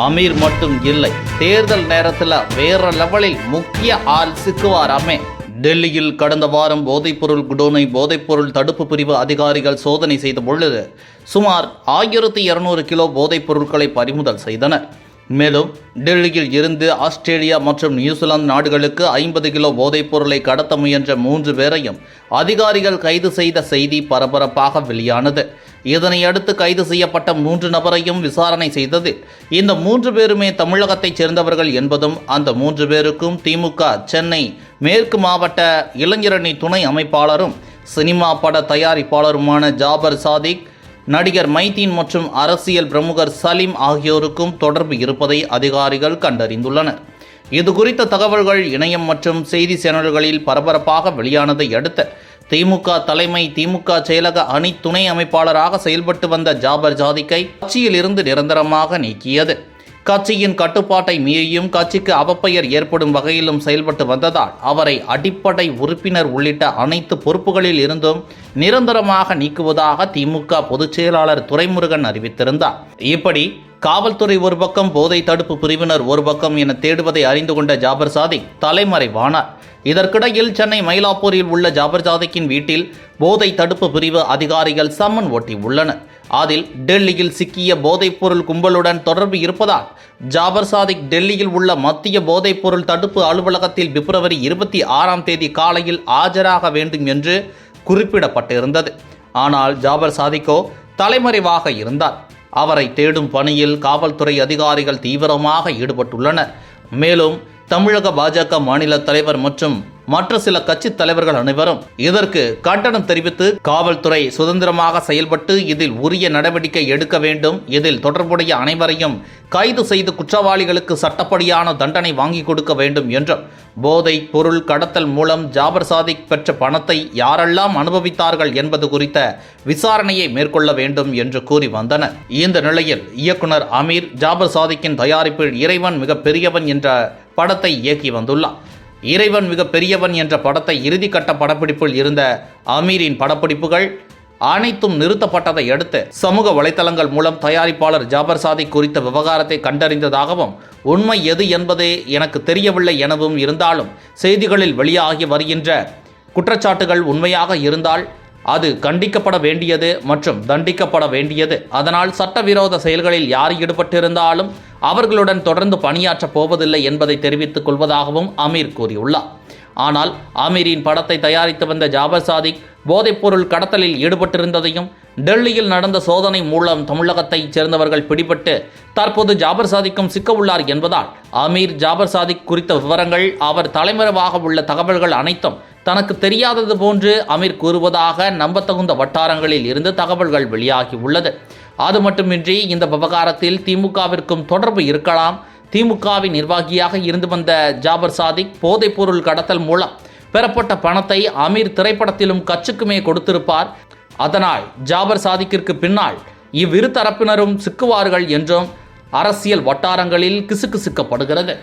அமீர் மட்டும் இல்லை தேர்தல் நேரத்தில் வேற லெவலில் முக்கிய ஆள் சிக்குவாராமே டெல்லியில் கடந்த வாரம் போதைப்பொருள் குடோனை போதைப்பொருள் தடுப்பு பிரிவு அதிகாரிகள் சோதனை செய்த பொழுது சுமார் ஆயிரத்தி இருநூறு கிலோ போதைப் பொருட்களை பறிமுதல் செய்தனர். மேலும் டெல்லியில் இருந்து ஆஸ்திரேலியா மற்றும் நியூசிலாந்து நாடுகளுக்கு ஐம்பது கிலோ போதைப் பொருளை கடத்த முயன்ற மூன்று பேரையும் அதிகாரிகள் கைது செய்த செய்தி பரபரப்பாக வெளியானது. இதனை அடுத்து கைது செய்யப்பட்ட மூன்று நபரையும் விசாரணை செய்தது. இந்த மூன்று பேருமே தமிழகத்தைச் சேர்ந்தவர்கள் என்பதும் அந்த மூன்று பேருக்கும் திமுக சென்னை மேற்கு மாவட்ட இளைஞரணி துணை அமைப்பாளரும் சினிமா பட தயாரிப்பாளருமான ஜாபர் சாதிக் நடிகர் மைதீன் மற்றும் அரசியல் பிரமுகர் சலீம் ஆகியோருக்கும் தொடர்பு இருப்பதை அதிகாரிகள் கண்டறிந்துள்ளனர். இது குறித்த தகவல்கள் இணையம் மற்றும் செய்தி சேனல்களில் பரபரப்பாக வெளியானதை அடுத்து திமுக தலைமை திமுக செயலக அணி துணை அமைப்பாளராக செயல்பட்டு வந்த ஜாபர் ஜாதிக்கை கட்சியில் இருந்து நிரந்தரமாக நீக்கியது. கட்சியின் கட்டுப்பாட்டை மீறியும் கட்சிக்கு அவப்பெயர் ஏற்படும் வகையிலும் செயல்பட்டு வந்ததால் அவரை அடிப்படை உறுப்பினர் உள்ளிட்ட அனைத்து பொறுப்புகளில் இருந்தும் நிரந்தரமாக நீக்குவதாக திமுக பொதுச்செயலாளர் துரைமுருகன் அறிவித்திருந்தார். இப்படி காவல்துறை ஒரு பக்கம் போதை தடுப்பு பிரிவினர் ஒரு பக்கம் என தேடுவதை அறிந்து கொண்ட ஜாபர் சாதிக் தலைமறைவானார். இதற்கிடையில் சென்னை மயிலாப்பூரில் உள்ள ஜாபர் சாதிக்கின் வீட்டில் போதை தடுப்பு பிரிவு அதிகாரிகள் சம்மன் ஓட்டி உள்ளனர் அதில் டெல்லியில் சிக்கிய போதைப்பொருள் கும்பலுடன் தொடர்பு இருப்பதால் ஜாபர் சாதிக் டெல்லியில் உள்ள மத்திய போதைப்பொருள் தடுப்பு அலுவலகத்தில் பிப்ரவரி இருபத்தி ஆறாம் தேதி காலையில் ஆஜராக வேண்டும் என்று குறிப்பிடப்பட்டிருந்தது. ஆனால் ஜாபர் சாதிக்கோ தலைமறைவாக இருந்தார். அவரை தேடும் பணியில் காவல்துறை அதிகாரிகள் தீவிரமாக ஈடுபட்டுள்ளனர். மேலும் தமிழக பாஜக மாநில தலைவர் மற்றும் மற்ற சில கட்சி தலைவர்கள் அனைவரும் இதற்கு கண்டனம் தெரிவித்து காவல்துறை சுதந்திரமாக செயல்பட்டு இதில் உரிய நடவடிக்கை எடுக்க வேண்டும். இதில் தொடர்புடைய அனைவரையும் கைது செய்து குற்றவாளிகளுக்கு சட்டப்படியான தண்டனை வாங்கி கொடுக்க வேண்டும் என்றும் போதை பொருள் கடத்தல் மூலம் ஜாபர் சாதிக் பெற்ற பணத்தை யாரெல்லாம் அனுபவித்தார்கள் என்பது குறித்த விசாரணையை மேற்கொள்ள வேண்டும் என்று கூறி வந்தனர். இந்த நிலையில் இயக்குனர் அமீர் ஜாபர் சாதிக்கின் தயாரிப்பில் இறைவன் மிக பெரியவன் என்ற படத்தை இயக்கி வந்துள்ளார். இறைவன் மிக பெரியவன் என்ற படத்தை இறுதிக்கட்ட படப்பிடிப்பில் இருந்த அமீரின் படப்பிடிப்புகள் அனைத்தும் நிறுத்தப்பட்டதை அடுத்து சமூக வலைதளங்கள் மூலம் தயாரிப்பாளர் ஜாபர் சாதிக் குறித்த விவகாரத்தை கண்டறிந்ததாகவும் உண்மை எது என்பதே எனக்கு தெரியவில்லை எனவும் இருந்தாலும் செய்திகளில் வெளியாகி வருகின்ற குற்றச்சாட்டுகள் உண்மையாக இருந்தால் அது கண்டிக்கப்பட வேண்டியது மற்றும் தண்டிக்கப்பட வேண்டியது. அதனால் சட்டவிரோத செயல்களில் யார் ஈடுபட்டிருந்தாலும் அவர்களுடன் தொடர்ந்து பணியாற்றப் போவதில்லை என்பதை தெரிவித்துக் கொள்வதாகவும் அமீர் கூறியுள்ளார். ஆனால் அமீரின் படத்தை தயாரித்து வந்த ஜாபர் சாதிக் போதைப்பொருள் கடத்தலில் ஈடுபட்டிருந்ததையும் டெல்லியில் நடந்த சோதனை மூலம் தமிழகத்தைச் சேர்ந்தவர்கள் பிடிபட்டு தற்போது ஜாபர் சாதிக்கும் சிக்க உள்ளார் என்பதால் அமீர் ஜாபர் சாதிக் குறித்த விவரங்கள் அவர் தலைமறைவாக உள்ள தகவல்கள் அனைத்தும் தனக்கு தெரியாதது போன்று அமீர் கூறுவதாக நம்பத்தகுந்த வட்டாரங்களில் இருந்து தகவல்கள் வெளியாகி உள்ளது. அது மட்டுமின்றி இந்த விவகாரத்தில் திமுகவிற்கும் தொடர்பு இருக்கலாம். திமுகவின் நிர்வாகியாக இருந்து வந்த ஜாபர் சாதிக் போதைப்பொருள் கடத்தல் மூலம் பெறப்பட்ட பணத்தை அமீர் திரைப்படத்திலும் கட்சிக்குமே கொடுத்திருப்பார். அதனால் ஜாபர் சாதிக்கிற்கு பின்னால் இவ்விரு தரப்பினரும் சிக்குவார்கள் என்றும் அரசியல் வட்டாரங்களில் கிசுகிசுக்கப்படுகிறது.